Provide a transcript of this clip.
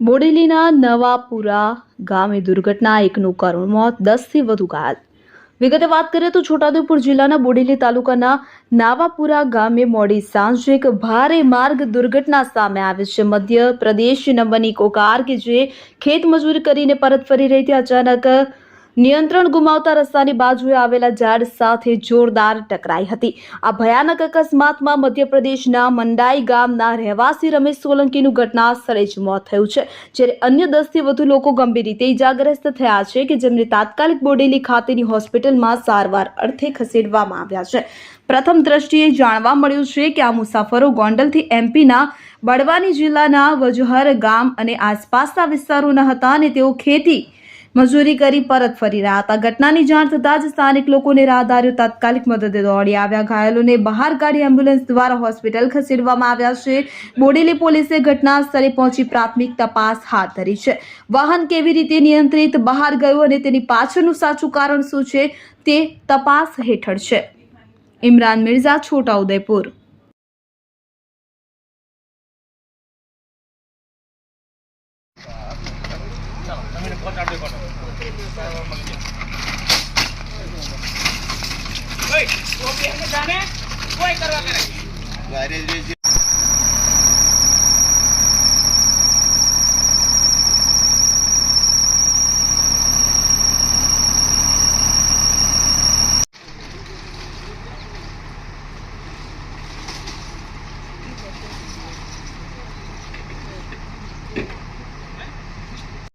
બોડેલીના નવાપુરા ગામે દુર્ઘટના એકનું કરુણ મોત, દસથી વધુ ઘાયલ. વિગતે વાત કરીએ તો છોટાઉદેપુર જિલ્લાના બોડેલી તાલુકાના નાવાપુરા ગામે મોડી સાંજે એક ભારે માર્ગ દુર્ઘટના સામે આવી છે. મધ્ય પ્રદેશ નંબરની કોકાર કે જે ખેત મજૂરી કરીને પરત ફરી રહી હતી. અચાનક નિયંત્રણ ગુમાવતા રસ્તાની બાજુએ આવેલા ઝાડ સાથે જોરદાર ટકરાઈ હતી. આ ભયાનક અકસ્માતમાં મધ્યપ્રદેશના મંડાઈ ગામના રહેવાસી રમેશ સોલંકીનું ઘટના સ્થળે જ મોત થયું છે. જ્યારે અન્ય દસથી વધુ લોકો ગંભીર રીતે ઇજાગ્રસ્ત થયા છે કે જેમને તાત્કાલિક બોડેલી ખાતેની હોસ્પિટલમાં સારવાર અર્થે ખસેડવામાં આવ્યા છે. પ્રથમ દ્રષ્ટિએ જાણવા મળ્યું છે કે આ મુસાફરો ગોંડલથી એમપીના બળવાની જિલ્લાના વજહર ગામ અને આસપાસના વિસ્તારોના હતા અને તેઓ ખેતી મજૂરી કરી પરત ફરી રહ્યા હતા. ઘટનાની જાણ થતાં જ સ્થાનિક લોકોને રાહદારીઓ તાત્કાલિક મદદે દોડી આવ્યા. ઘાયલોને બહાર કાઢી એમ્બ્યુલન્સ દ્વારા હોસ્પિટલ ખસેડવામાં આવ્યા છે. બોડેલી પોલીસે ઘટના સ્થળે પહોંચી પ્રાથમિક તપાસ હાથ ધરી છે. વાહન કેવી રીતે નિયંત્રિત બહાર ગયું અને તેની પાછળનું સાચું કારણ શું છે તે તપાસ હેઠળ છે. ઇમરાન મિર્ઝા છોટાઉદેપુર તમે પહોંચાડજો કોઈ કરવા કરે.